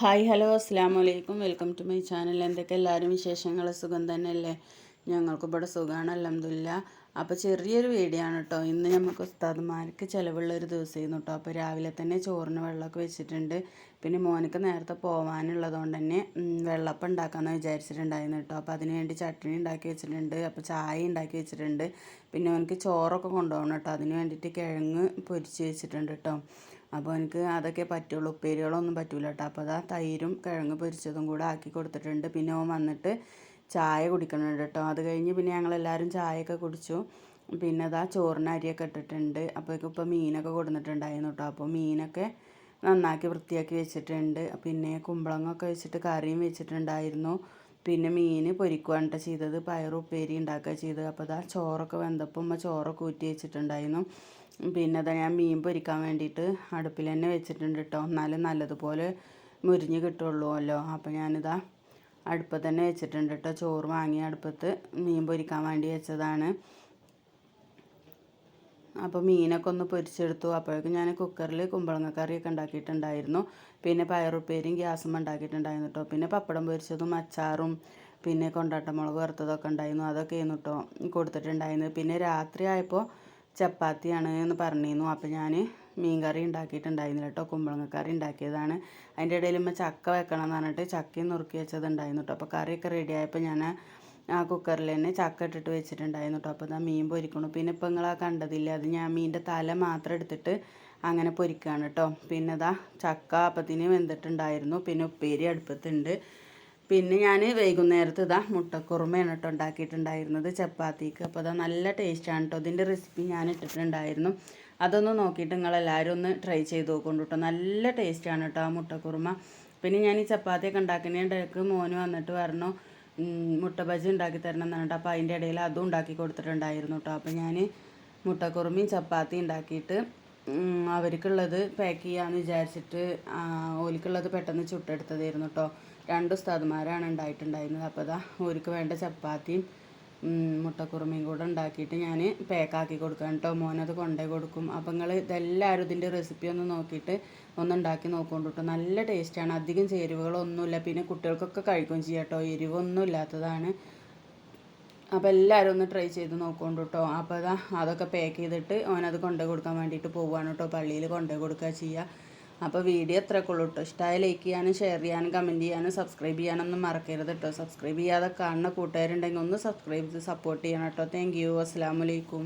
Hi hello അസ്സാം വലൈക്കും welcome to my channel. എന്തൊക്കെ എല്ലാവരും വിശേഷങ്ങൾ? സുഖം തന്നെയല്ലേ? ഞങ്ങൾക്ക് ഇവിടെ സുഖമാണ് അലഹമില്ല അപ്പോൾ ചെറിയൊരു വീടിയാണ് കേട്ടോ ഇന്ന് നമുക്ക് ഉസ്താദ്മാർക്ക് ചിലവുള്ള ഒരു ദിവസമായിരുന്നു കേട്ടോ അപ്പോൾ രാവിലെ തന്നെ ചോറിന് വെള്ളമൊക്കെ വെച്ചിട്ടുണ്ട്. പിന്നെ മോനക്ക് നേരത്തെ പോകാനുള്ളതുകൊണ്ട് തന്നെ വെള്ളപ്പം ഉണ്ടാക്കാമെന്ന് വിചാരിച്ചിട്ടുണ്ടായിരുന്നു കേട്ടോ അപ്പോൾ അതിന് വേണ്ടി ചട്നി ഉണ്ടാക്കി വെച്ചിട്ടുണ്ട്. അപ്പോൾ ചായ ഉണ്ടാക്കി വെച്ചിട്ടുണ്ട്. പിന്നെ അവനക്ക് ചോറൊക്കെ കൊണ്ടുപോകണം കേട്ടോ അതിന് വേണ്ടിയിട്ട് കിഴങ്ങ് പൊരിച്ച് വെച്ചിട്ടുണ്ട് കേട്ടോ അപ്പോൾ എനിക്ക് അതൊക്കെ പറ്റുള്ളൂ. ഉപ്പേരികളൊന്നും പറ്റൂല കേട്ടോ അപ്പോൾ അതാ തൈരും കിഴങ്ങ് പൊരിച്ചതും കൂടെ ആക്കി കൊടുത്തിട്ടുണ്ട്. പിന്നെ ഓൻ വന്നിട്ട് ചായ കുടിക്കണുണ്ട് കേട്ടോ അത് കഴിഞ്ഞ് പിന്നെ ഞങ്ങളെല്ലാവരും ചായയൊക്കെ കുടിച്ചു. പിന്നെ അതാ ചോറിന് അരിയൊക്കെ ഇട്ടിട്ടുണ്ട്. അപ്പോഴേക്കും ഇപ്പോൾ മീനൊക്കെ കൊടുത്തിട്ടുണ്ടായിരുന്നു കേട്ടോ അപ്പോൾ മീനൊക്കെ നന്നാക്കി വൃത്തിയാക്കി വെച്ചിട്ടുണ്ട്. പിന്നെ കുമ്പളങ്ങൊക്കെ വെച്ചിട്ട് കറിയും വെച്ചിട്ടുണ്ടായിരുന്നു. പിന്നെ മീൻ പൊരിക്കുകയാണ് ചെയ്തത്. ചെയ്തത് പയറുപ്പേരി ഉണ്ടാക്കുക ചെയ്തത്. അപ്പോൾ അതാ ചോറൊക്കെ വെന്തപ്പോൾ ഉമ്മ ചോറൊക്കെ ഊറ്റി വെച്ചിട്ടുണ്ടായിരുന്നു. പിന്നെ അതാ ഞാൻ മീൻ പൊരിക്കാൻ വേണ്ടിയിട്ട് അടുപ്പിൽ തന്നെ വെച്ചിട്ടുണ്ട് കേട്ടോ എന്നാലും നല്ലതുപോലെ മുരിഞ്ഞ് കിട്ടുള്ളൂ അല്ലോ. അപ്പോൾ ഞാനിതാ അടുപ്പത്ത് തന്നെ വെച്ചിട്ടുണ്ട് കേട്ടോ ചോറ് വാങ്ങി അടുപ്പത്ത് മീൻ പൊരിക്കാൻ വേണ്ടി വെച്ചതാണ്. അപ്പോൾ മീനൊക്കെ ഒന്ന് പൊരിച്ചെടുത്തു. അപ്പോഴേക്കും ഞാൻ കുക്കറിൽ കുമ്പളങ്ങ കറിയൊക്കെ ഉണ്ടാക്കിയിട്ടുണ്ടായിരുന്നു. പിന്നെ പയറുപ്പേരിയും ഗ്യാസും ഉണ്ടാക്കിയിട്ടുണ്ടായിരുന്നു കേട്ടോ പിന്നെ പപ്പടം പൊരിച്ചതും അച്ചാറും പിന്നെ കൊണ്ടാട്ടമുളക് വറുത്തതൊക്കെ ഉണ്ടായിരുന്നു. അതൊക്കെ ആയിരുന്നു കേട്ടോ കൊടുത്തിട്ടുണ്ടായിരുന്നു പിന്നെ രാത്രി ആയപ്പോൾ ചപ്പാത്തിയാണ് എന്ന് പറഞ്ഞിരുന്നു. അപ്പോൾ ഞാൻ മീൻ കറി ഉണ്ടാക്കിയിട്ടുണ്ടായിരുന്നില്ല കേട്ടോ. കുമ്പളങ്ങ കറി ഉണ്ടാക്കിയതാണ്. അതിന്റെ ഇടയിൽ ഇമ്മ ചക്ക വെക്കണം എന്ന് പറഞ്ഞിട്ട് ചക്കയും നുറുക്കി വെച്ചതുണ്ടായിരുന്നു കേട്ടോ. അപ്പോൾ കറിയൊക്കെ റെഡി ആയപ്പോൾ ഞാൻ ആ കുക്കറിൽ തന്നെ ചക്ക ഇട്ടിട്ട് വെച്ചിട്ടുണ്ടായിരുന്നു കേട്ടോ. അപ്പോൾ ഞാൻ മീൻ പൊരിക്കണു. പിന്നെ ഇപ്പോൾ നിങ്ങൾ ആ കണ്ടതില്ല അത് ഞാൻ മീനിന്റെ തല മാത്രം എടുത്തിട്ട് അങ്ങനെ പൊരിക്കുകയാണ് കേട്ടോ. പിന്നെ അതാ ചക്ക അപ്പത്തിന് വെന്തിട്ടുണ്ടായിരുന്നു. പിന്നെ ഉപ്പേരി അടുപ്പത്തുണ്ട് പിന്നെ ഞാൻ വൈകുന്നേരത്ത് ഇതാ മുട്ടക്കുറുമയാണ് കേട്ടോ ഉണ്ടാക്കിയിട്ടുണ്ടായിരുന്നത് ചപ്പാത്തിക്ക്. അപ്പോൾ അതാ നല്ല ടേസ്റ്റാണ് കേട്ടോ ഇതിന്റെ റെസിപ്പി ഞാൻ ഇട്ടിട്ടുണ്ടായിരുന്നു. അതൊന്ന് നോക്കിയിട്ട് നിങ്ങളെല്ലാവരും ഒന്ന് ട്രൈ ചെയ്ത് നോക്കൊണ്ടു കേട്ടോ നല്ല ടേസ്റ്റാണ് കേട്ടോ ആ മുട്ടക്കുറുമ. പിന്നെ ഞാൻ ഈ ചപ്പാത്തിയൊക്കെ ഉണ്ടാക്കുന്നതിന്റെ മോന് വന്നിട്ട് പറഞ്ഞു മുട്ട ബജി ഉണ്ടാക്കി തരണം എന്നിട്ട് അപ്പോൾ അതിന്റെ ഇടയിൽ അതും ഉണ്ടാക്കി കൊടുത്തിട്ടുണ്ടായിരുന്നു കേട്ടോ അപ്പോൾ ഞാൻ മുട്ടക്കുറുമയും ചപ്പാത്തി ഉണ്ടാക്കിയിട്ട് അവർക്കുള്ളത് പാക്ക് ചെയ്യാമെന്ന് വിചാരിച്ചിട്ട് ഓലിക്കുള്ളത് പെട്ടെന്ന് ചുട്ടെടുത്തതായിരുന്നു കേട്ടോ രണ്ട് ഉസ്താദ്മാരാണ് ഉണ്ടായിട്ടുണ്ടായിരുന്നത് അപ്പോൾ അതാ ഓർക്ക് വേണ്ട ചപ്പാത്തിയും മുട്ടക്കുറുമയും കൂടെ ഉണ്ടാക്കിയിട്ട് ഞാൻ പാക്കാക്കി കൊടുക്കാം കേട്ടോ മോനത് കൊണ്ടേ കൊടുക്കും. അപ്പം നിങ്ങൾ ഇതെല്ലാവരും ഇതിന്റെ റെസിപ്പി ഒന്ന് നോക്കിയിട്ട് ഒന്ന് ഉണ്ടാക്കി നോക്കൊണ്ട് കേട്ടോ നല്ല ടേസ്റ്റാണ് അധികം ചേരുവകളൊന്നുമില്ല പിന്നെ കുട്ടികൾക്കൊക്കെ കഴിക്കുകയും ചെയ്യാം കേട്ടോ എരിവൊന്നും ഇല്ലാത്തതാണ്. അപ്പോൾ എല്ലാവരും ഒന്ന് ട്രൈ ചെയ്ത് നോക്കുകൊണ്ട് കേട്ടോ അപ്പോൾ അതാ അതൊക്കെ പാക്ക് ചെയ്തിട്ട് ഓനത് കൊണ്ടു കൊടുക്കാൻ വേണ്ടിയിട്ട് പോവുകയാണ് കേട്ടോ പള്ളിയിൽ കൊണ്ടു കൊടുക്കുക ചെയ്യുക അപ്പോൾ വീഡിയോ എത്രയൊക്കെ ഉള്ളൂ കേട്ടോ ഇഷ്ടമായ ലൈക്ക് ചെയ്യാനും ഷെയർ ചെയ്യാനും കമന്റ് ചെയ്യാനും സബ്സ്ക്രൈബ് ചെയ്യാനൊന്നും മറക്കരുത് കേട്ടോ സബ്സ്ക്രൈബ് ചെയ്യാതെ കാണുന്ന കൂട്ടുകാരുണ്ടെങ്കിൽ ഒന്ന് സബ്സ്ക്രൈബ് ചെയ്ത് സപ്പോർട്ട് ചെയ്യണം കേട്ടോ താങ്ക് യു അസ്സാം വലൈക്കും